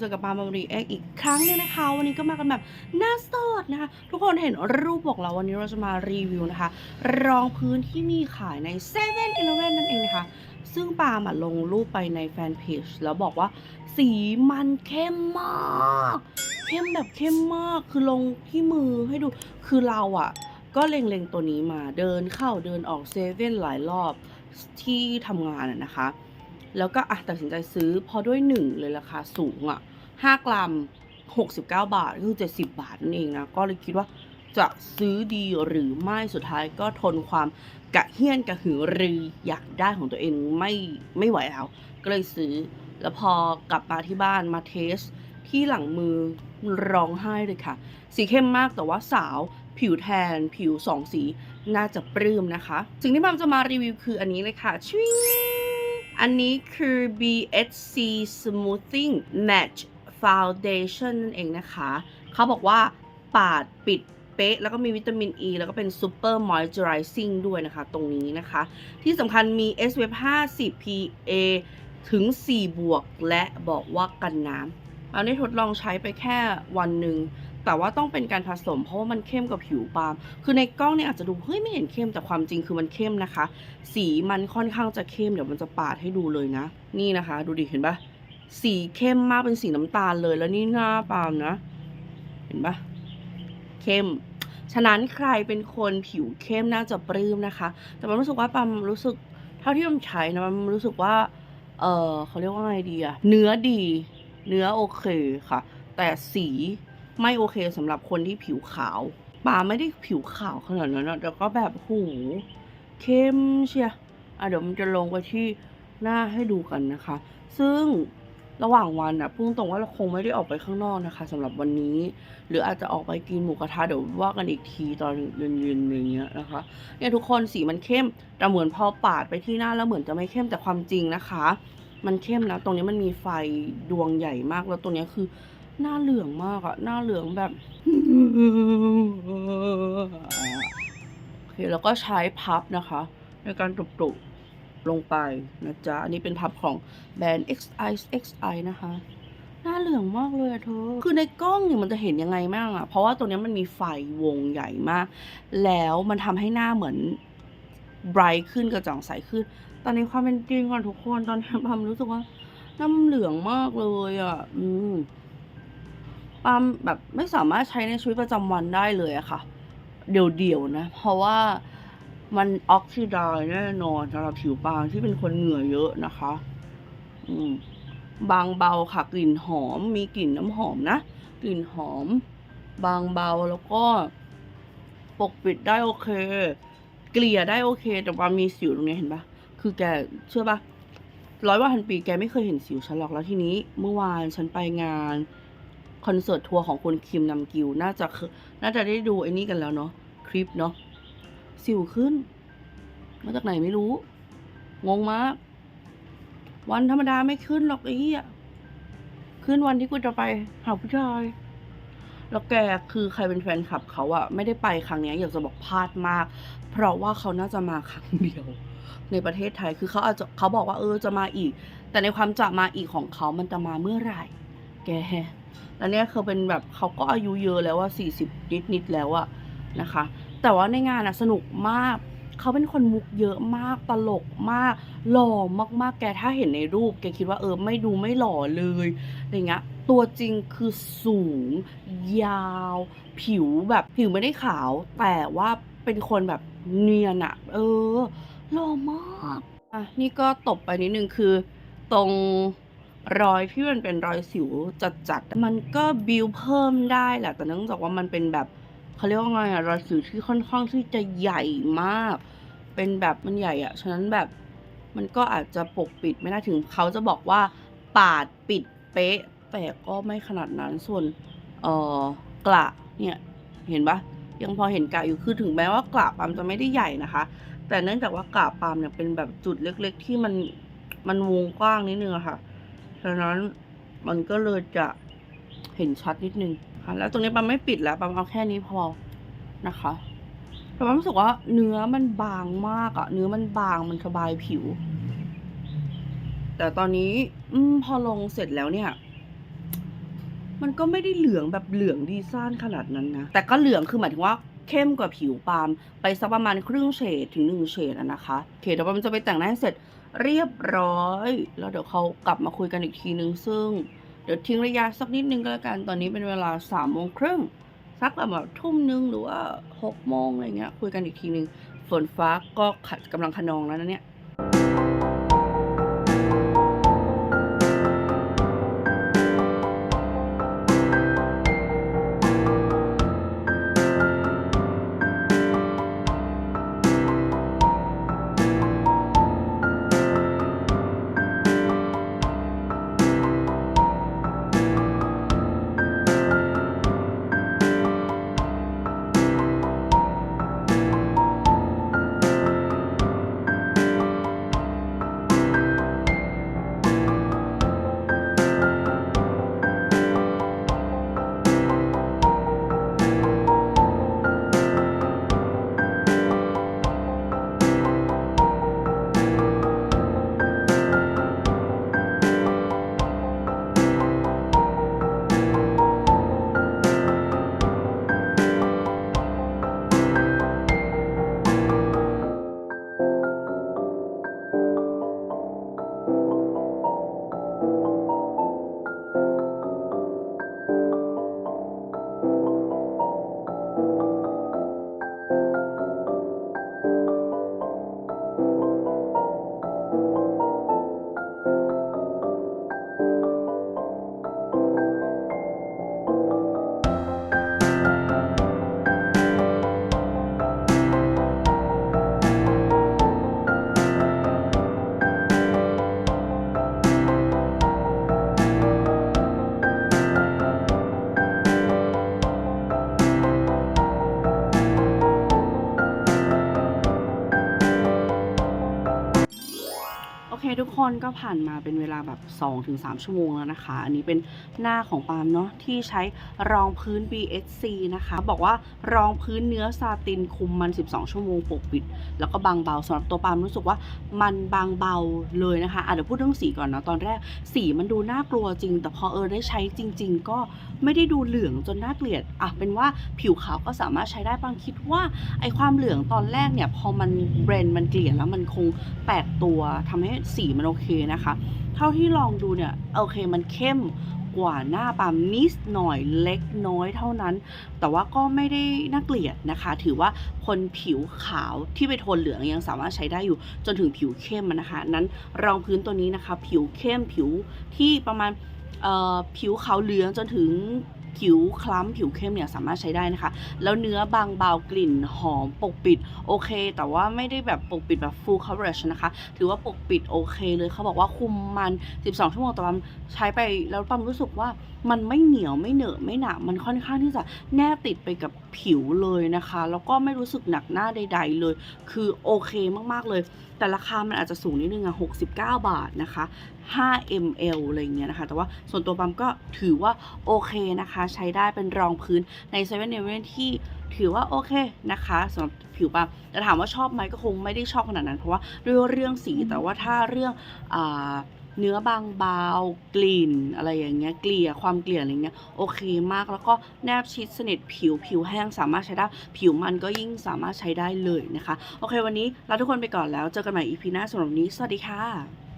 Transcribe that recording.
เจอกับปาล์มมารีเอ็กอีกครั้งนึงนะคะ วันนี้ก็มากันแบบหน้าสดนะคะ ทุกคนเห็นรูปบอกแล้ววันนี้เราจะมารีวิวนะคะ รองพื้นที่มีขายใน7 e เ e ่ e อนั่นเองนะคะ ซึ่งปาล์มลงรูปไปในแฟนเพจแล้วบอกว่าสีมันเข้มมาก เข้มแบบเข้มมาก คือลงที่มือให้ดู คือเราอะก็เล็งๆตัวนี้มา เดินเข้าเดินออกเซเว่นหลายรอบที่ทำงานนะคะแล้วก็อะตัดสินใจซื้อพอด้วยหนึ่งเลยราคาสูงอะ 5 กรัม 69 บาทก็คือ70 บาทนั่นเองนะ ก็เลยคิดว่าจะซื้อดีหรือไม่สุดท้ายก็ทนความกะเฮี้ยนกะหือรืออยากได้ของตัวเองไม่ไม่ไหวแล้ว ก็เลยซื้อ แล้วพอกลับมาที่บ้านมาเทส ที่หลังมือร้องไห้เลยค่ะ สีเข้มมากแต่ว่าสาวผิวแทนผิวสองสีน่าจะปลื้มนะคะ สิ่งที่บัมจะมารีวิวคืออันนี้เลยค่ะชิงอันนี้คือ BHC Smoothing Match Foundation นั่นเองนะคะ เขาบอกว่าปาดปิดเป๊ะ แล้วก็มีวิตามินอ e, ีแล้วก็เป็น Super Moisturizing ด้วยนะคะ ตรงนี้นะคะ ที่สำคัญมี SPF 50 PA ถึง 4 บวก และบอกว่ากันน้ำเราได้ทดลองใช้ไปแค่วันหนึ่งแต่ว่าต้องเป็นการผสมเพราะว่ามันเข้มกับผิวปาล์ม คือในกล้องเนี่ยอาจจะดูเฮ้ยไม่เห็นเข้มแต่ความจริงคือมันเข้มนะคะ สีมันค่อนข้างจะเข้มเดี๋ยวมันจะปาดให้ดูเลยนะ นี่นะคะ ดูดิเห็นปะ สีเข้มมากเป็นสีน้ำตาลเลย แล้วนี่หน้าปาล์มนะ เห็นปะเข้ม ฉะนั้นใครเป็นคนผิวเข้มน่าจะปลื้มนะคะ แต่ปามรู้สึกว่าปาล์มรู้สึกเท่าที่ปามใช้นะปาล์มรู้สึกว่า เออเขาเรียกว่าไงดีอะเนื้อดี เนื้อโอเคค่ะ แต่สีไม่โอเคสำหรับคนที่ผิวขาวปาไม่ได้ผิวขาวขนาดนั้นนะแต่ก็แบบหูเข้มเชียอะเดี๋ยวมันจะลงไปที่หน้าให้ดูกันนะคะ ซึ่ง ระหว่างวันอะพุ่งตรงว่าเราคงไม่ได้ออกไปข้างนอกนะคะสำหรับวันนี้ หรืออาจจะออกไปกินหมูกระทะเดี๋ยวว่ากันอีกทีตอนเย็นๆอย่างเงี้ยนะคะเนี่ยทุกคนสีมันเข้มแต่เหมือนพอปาดไปที่หน้าแล้วเหมือนจะไม่เข้มแต่ความจริงนะคะ มันเข้มนะตรงนี้มันมีไฟดวงใหญ่มากแล้วตรงนี้คือหน้าเหลืองมากอะหน้าเหลืองแบบโอเคแล้วก็ใช้พับนะคะ ในการตบๆ ลงไปนะจ๊ะ อันนี้เป็นพับของแบรนด์ XI XI นะคะ หน้าเหลืองมากเลยอะเธอ คือในกล้องเนี่ยมันจะเห็นยังไงบ้างอะเพราะว่าตรงนี้มันมีไฟวงใหญ่มาก แล้วมันทำให้หน้าเหมือนไบรท์ขึ้นกระจ่างใสขึ้น ตอนนี้ความเป็นจริงก่อนทุกคน ตอนนี้ปามรู้สึกว่าน้ำเหลืองมากเลยอะ อืมปามแบบไม่สามารถใช้ในชีวิตประจำวันได้เลยอะค่ะ เดี่ยวๆนะ เพราะว่า มันออกซิไดซ์แน่นอนสำหรับผิวปามที่เป็นคนเหงื่อเยอะนะคะ อืม บางเบาค่ะ กลิ่นหอม มีกลิ่นน้ำหอมนะ กลิ่นหอม บางเบาแล้วก็ ปกปิดได้โอเค เกลี่ยได้โอเค แต่ว่ามีสิวตรงนี้เห็นปะคือแกเชื่อปะร้อยว่าพันปีแกไม่เคยเห็นสิวฉันหรอกแล้วทีนี้ เมื่อวานฉันไปงานคอนเสิร์ตทัวร์ของคุณคิมนำกิว น่าจะน่าจะได้ดูไอ้นี่กันแล้วเนาะคลิปเนาะ สิวขึ้น มาจากไหนไม่รู้ งงมาก วันธรรมดาไม่ขึ้นหรอกไอ้เหี้ยขึ้นวันที่กูจะไปหาผู้ชาย แล้วแกคือใครเป็นแฟนคลับเขาอะไม่ได้ไปครั้งนี้อยากจะบอกพลาดมาก เพราะว่าเขาน่าจะมาครั้งเดียว ในประเทศไทยคือเขาอาจจะเขาบอกว่าเออจะมาอีก แต่ในความจะมาอีกของเขามันจะมาเมื่อไหร่ แกแล้วเนี่ยคือเป็นแบบเขาก็อายุเยอะแล้วว่าสี่สิบนิดนิดแล้วอะนะคะ แต่ว่าในงานอะสนุกมาก เขาเป็นคนมุกเยอะมากตลกมาก หล่อมากๆ แกถ้าเห็นในรูป แกคิดว่าเออไม่ดูไม่หล่อเลยอะไรเงี้ย ตัวจริงคือสูง ยาว ผิวแบบผิวไม่ได้ขาว แต่ว่าเป็นคนแบบเนียนอะเออหล่อมากอะนี่ก็ตบไปนิดนึงคือตรงรอยที่มันเป็นรอยสิวจัดๆ มันก็บิวเพิ่มได้แหละ แต่เนื่องจากว่ามันเป็นแบบ เขาเรียกว่าไงอะรอยสิวที่ค่อนข้างที่จะใหญ่มาก เป็นแบบมันใหญ่อะฉะนั้นแบบมันก็อาจจะปกปิดไม่ได้ถึงเขาจะบอกว่าปาดปิดเป๊ะ แต่ก็ไม่ขนาดนั้นส่วนเอ่อกระเนี่ยเห็นปะยังพอเห็นกระอยู่คือถึงแม้ว่ากระปามจะไม่ได้ใหญ่นะคะ แต่เนื่องจากว่ากระปามเนี่ยเป็นแบบจุดเล็ก ๆ ที่มันมันวงกว้างนิดนึงอะค่ะฉะนั้นมันก็เลยจะเห็นชัดนิดนึง แล้วตรงนี้ปามไม่ปิดแล้วปามเอาแค่นี้พอนะคะแต่ปามรู้สึกว่าเนื้อมันบางมากอะเนื้อมันบางมันสบายผิว แต่ตอนนี้อืมพอลงเสร็จแล้วเนี่ย มันก็ไม่ได้เหลืองแบบเหลืองดีซ่านขนาดนั้นนะ แต่ก็เหลืองคือหมายถึงว่าเข้มกว่าผิวปาล์มไปสักประมาณครึ่งเฉดถึงหนึ่งเฉดนะคะโอเคเดี๋ยวปาล์มจะไปแต่งหน้าให้เสร็จเรียบร้อย แล้วเดี๋ยวเขากลับมาคุยกันอีกทีนึงซึ่ง เดี๋ยวทิ้งระยะสักนิดนึงก็แล้วกัน ตอนนี้เป็นเวลาสามโมงครึ่งสักแบบทุ่มนึงหรือว่าหกโมงอะไรเงี้ยคุยกันอีกทีนึงฝนฟ้าก็ขัดกำลังขนองแล้วนะเนี่ย คทุกคนก็ผ่านมาเป็นเวลาแบบ 2-3 ชั่วโมงแล้วนะคะ อันนี้เป็นหน้าของปาล์มเนาะที่ใช้รองพื้น BSC นะคะ บอกว่ารองพื้นเนื้อซาตินคุมมัน 12 ชั่วโมงปกปิด แล้วก็บางเบาสำหรับตัวปาล์มรู้สึกว่ามันบางเบาเลยนะคะอะเดี๋ยวพูดเรื่องสีก่อนนะตอนแรกสีมันดูน่ากลัวจริง แต่พอเออได้ใช้จริง ๆ ก็ไม่ได้ดูเหลืองจนน่าเกลียดอะเป็นว่าผิวขาวก็สามารถใช้ได้ปาล์มคิดว่าไอความเหลืองตอนแรกเนี่ยพอมันเบรนมันเกลี่ยแล้วมันคงแปดตัวทำให้สีมันอเคนะคะ เท่าที่ลองดูเนี่ยโอเคมันเข้มกว่าหน้าปามนิดหน่อยเล็กน้อยเท่านั้น แต่ว่าก็ไม่ได้น่าเกลียดนะคะ ถือว่าคนผิวขาวที่ไปโทนเหลืองยังสามารถใช้ได้อยู่จนถึงผิวเข้มนะคะ นั้นรองพื้นตัวนี้นะคะ ผิวเข้มผิวที่ประมาณผิวขาวเหลืองจนถึง ผิวคล้ำผิวเข้มเนี่ยสามารถใช้ได้นะคะ แล้วเนื้อบางเบากลิ่นหอมปกปิดโอเค แต่ว่าไม่ได้แบบปกปิดแบบ full coverage นะคะ ถือว่าปกปิดโอเคเลยเขาบอกว่าคุมมัน 12 ชั่วโมงแต่ปั๊มใช้ไปแล้วปั๊มรู้สึกว่ามันไม่เหนียวไม่เหนอะไม่หนักมันค่อนข้างที่จะแนบติดไปกับผิวเลยนะคะ แล้วก็ไม่รู้สึกหนักหน้าใด ๆ เลย คือโอเคมากๆเลย แต่ราคามันอาจจะสูงนิดนึงอะ69 บาทนะคะ 5 ml อะไรอย่างเงี้ยนะคะ แต่ว่าส่วนตัวปั๊มก็ถือว่าโอเคนะคะ ใช้ได้เป็นรองพื้นใน7 e เ e ่ e อที่ถือว่าโอเคนะคะสำหรับผิวปั๊มแต่ถามว่าชอบไหมก็คงไม่ได้ชอบขนาดนั้น เพราะว่าด้วยเรื่องสีแต่ว่าถ้าเรื่องอ่าเนื้อบางเบากลิ่นอะไรอย่างเงี้ยเกลี่ยความเกลี่ยอะไรเงี้ยโอเคมากแล้วก็แนบชิดสนิทผิวผิวแห้งสามารถใช้ได้ ผิวมันก็ยิ่งสามารถใช้ได้เลยนะคะ โอเควันนี้ลาทุกคนไปก่อนแล้ว เจอกันใหม่ EP หน้าสำหรับวันนี้ สวัสดีค่ะ